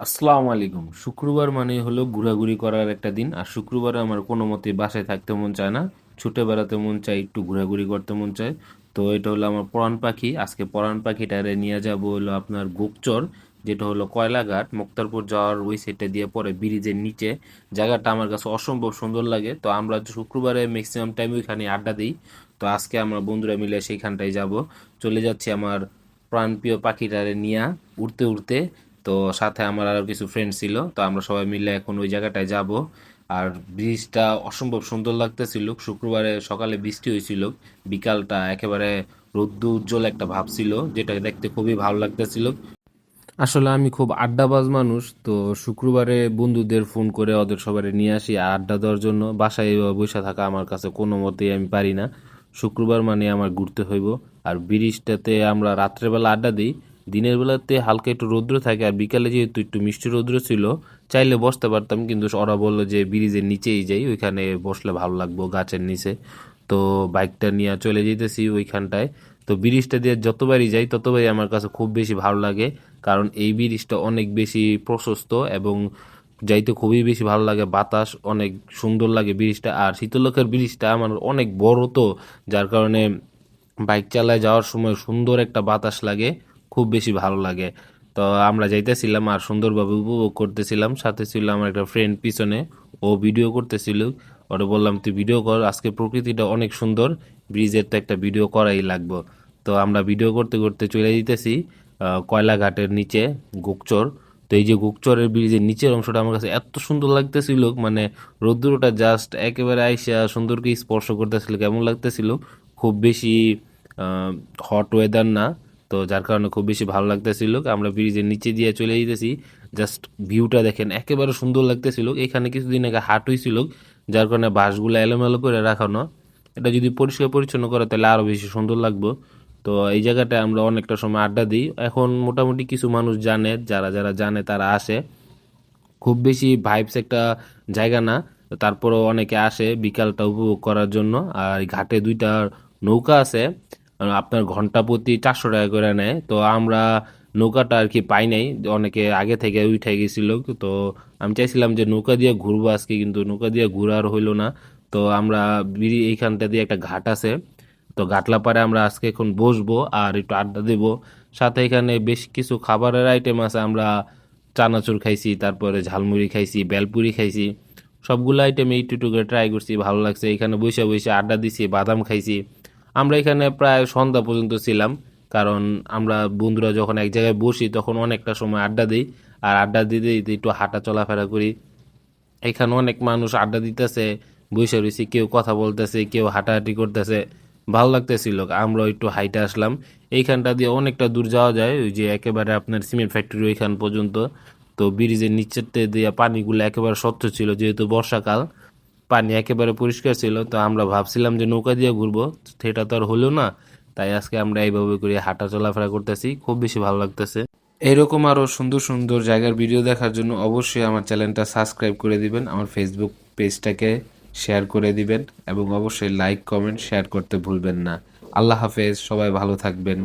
আসসালামু আলাইকুম। শুক্রবার মানে হলো ঘোরাঘুরি করার একটা দিন, আর শুক্রবারে আমার কোনো মতে বাসায় থাকতে মন চায় না, ছুটে বেড়াতে মন চায়, একটু ঘোরাঘুরি করতে মন চায়। তো এটা হলো আমার পরাণ পাখি। আজকে পরাণ পাখিটারে নিয়ে যাব হলো আপনার গোপচর, যেটা হলো কয়লাঘাট। মুক্তারপুর যাওয়ার ওই সাইডটা দিয়ে পরে ব্রিজের নিচে। জায়গাটা আমার কাছে অসম্ভব সুন্দর লাগে। তো আমরা শুক্রবারে ম্যাক্সিমাম টাইম ওইখানে আড্ডা দিই। তো আজকে আমরা বন্ধুরা মিলে সেইখানটায় যাব। চলে যাচ্ছি আমার প্রাণপ্রিয় পাখিটারে নিয়ে, উড়তে উড়তে। তো সাথে আমার আরও কিছু ফ্রেন্ড ছিল, তো আমরা সবাই মিলে এখন ওই জায়গাটায় যাব। আর ব্রিজটা অসম্ভব সুন্দর লাগতেছিল। শুক্রবারে সকালে বৃষ্টি হয়েছিল। বিকালটা একেবারে রৌদ্র উজ্জ্বল একটা ভাব ছিল, যেটা দেখতে খুবই ভালো লাগতেছিল। আসলে আমি খুব আড্ডাবাজ মানুষ, তো শুক্রবারে বন্ধুদের ফোন করে ওদের সবাই নিয়ে আসি। আড্ডা দেওয়ার জন্য বাসায় এভাবে বসে থাকা আমার কাছে কোনো মতেই আমি পারি না। শুক্রবার মানে আমার ঘুরতে হইব। আর ব্রিজটাতে আমরা রাত্রেবেলা আড্ডা দিই। দিনের বেলাতে হালকা একটু রৌদ্র থাকে আর বিকালে যেহেতু একটু মিষ্টি রৌদ্র ছিল, চাইলে বসতে পারতাম। কিন্তু ওরা বলল যে ব্রিজের নিচেই যাই, ওইখানে বসলে ভালো লাগবো গাছের নিচে। তো বাইকটা নিয়ে চলে যেতেছি ওইখানটায়। তো ব্রিজটা দিয়ে যতবারই যাই, ততবারই আমার কাছে খুব বেশি ভালো লাগে। কারণ এই ব্রিজটা অনেক বেশি প্রশস্ত এবং যাইতে খুবই বেশি ভালো লাগে। বাতাস অনেক সুন্দর লাগে ব্রিজটা। আর শীতলক্ষার ব্রিজটা আমার অনেক বড় তো, যার কারণে বাইক চালায় যাওয়ার সময় সুন্দর একটা বাতাস লাগে। খুব বেশি ভালো লাগে। তো আমরা যাইতেছিলাম আর সুন্দরভাবে উপভোগ করতেছিলাম। সাথে ছিল আমার একটা ফ্রেন্ড পিছনে, ও ভিডিও করতেছিল। ওটা বললাম, তুই ভিডিও কর, আজকে প্রকৃতিটা অনেক সুন্দর, ব্রিজের তো একটা ভিডিও করাই লাগবো। তো আমরা ভিডিও করতে করতে চলে যেতেছি কয়লাঘাটের নিচে, গোকচর। তো এই যে গোকচরের ব্রিজের নিচের অংশটা আমার কাছে এত সুন্দর লাগতেছিল মানে রৌদ্রটা জাস্ট একেবারে আইসা সুন্দরকে স্পর্শ করতেছিল, কেমন লাগতেছিল? খুব বেশি হট ওয়েদার না। তো যার কারণে খুব বেশি ভালো লাগতেছিল আমরা ব্রিজের নিচে দিয়ে চলে যেতেছি। জাস্ট ভিউটা দেখেন, একেবারে সুন্দর লাগতেছিল এখানে কিছুদিন আগে হাট হয়েছিল যার কারণে বাসগুলো এলোমেলো করে রাখানো। এটা যদি পরিষ্কার পরিচ্ছন্ন করে, তাহলে আরও বেশি সুন্দর লাগবে। তো এই জায়গাটায় আমরা অনেকটা সময় আড্ডা দিই। এখন মোটামুটি কিছু মানুষ জানে, যারা যারা জানে তারা আসে। খুব বেশি ভাইবস একটা জায়গা না। তারপরও অনেকে আসে বিকালটা উপভোগ করার জন্য। আর ঘাটে দুইটা নৌকা আছে। আপনার ঘণ্টা প্রতি চারশো টাকা করে নেয়। তো আমরা নৌকাটা আর কি পাই নাই। অনেকে আগে থেকে উঠে গেছিল। তো আমি চাইছিলাম যে নৌকা দিয়ে ঘুরবো আজকে, কিন্তু নৌকা দিয়ে ঘুরার হইল না। তো আমরা বিড়ি এইখানটা দিয়ে একটা ঘাট আছে। তো ঘাটলা পারে আমরা আজকে এখন বসবো আর একটু আড্ডা দেবো। সাথে এখানে বেশ কিছু খাবারের আইটেম আছে। আমরা চানাচুর খাইছি, তারপরে ঝালমুড়ি খাইছি, বেলপুরি খাইছি। সবগুলো আইটেম একটু একটু করে ট্রাই করছি, ভালো লাগছে। এখানে বসে বসে আড্ডা দিছি, বাদাম খাইছি। আমরা এখানে প্রায় সন্ধ্যা পর্যন্ত ছিলাম, কারণ আমরা বন্ধুরা যখন এক জায়গায় বসি, তখন অনেকটা সময় আড্ডা দিই, আর আড্ডা দিতে দিতে একটু হাঁটা চলাফেরা করি। এখানে অনেক মানুষ আড্ডা দিতেছে, বসে রয়েছে, কেউ কথা বলতেছে, কেউ হাঁটাহাঁটি করতেছে। ভালো লাগতেছিল আমরা একটু হাইটে আসলাম। এইখানটা দিয়ে অনেকটা দূর যাওয়া যায়, ওই যে একেবারে আপনার সিমেন্ট ফ্যাক্টরি ওইখান পর্যন্ত। তো ব্রিজের নিচেতে দিয়ে পানিগুলো একেবারে স্বচ্ছ ছিল, যেহেতু বর্ষাকাল। পানি একেবারে পরিষ্কার ছিল, তো আমরা ভাবছিলাম যে নৌকা দিয়ে ঘুরবো, সেটা তো আর হলো না। তাই আজকে আমরা এইভাবে করে হাঁটা চলাফেরা করতেছি, খুব বেশি ভালো লাগতেছে। এরকম আরও সুন্দর সুন্দর জায়গার ভিডিও দেখার জন্য অবশ্যই আমার চ্যানেলটা সাবস্ক্রাইব করে দিবেন, আমার ফেসবুক পেজটাকে শেয়ার করে দিবেন, এবং অবশ্যই লাইক কমেন্ট শেয়ার করতে ভুলবেন না। আল্লাহ হাফেজ, সবাই ভালো থাকবেন।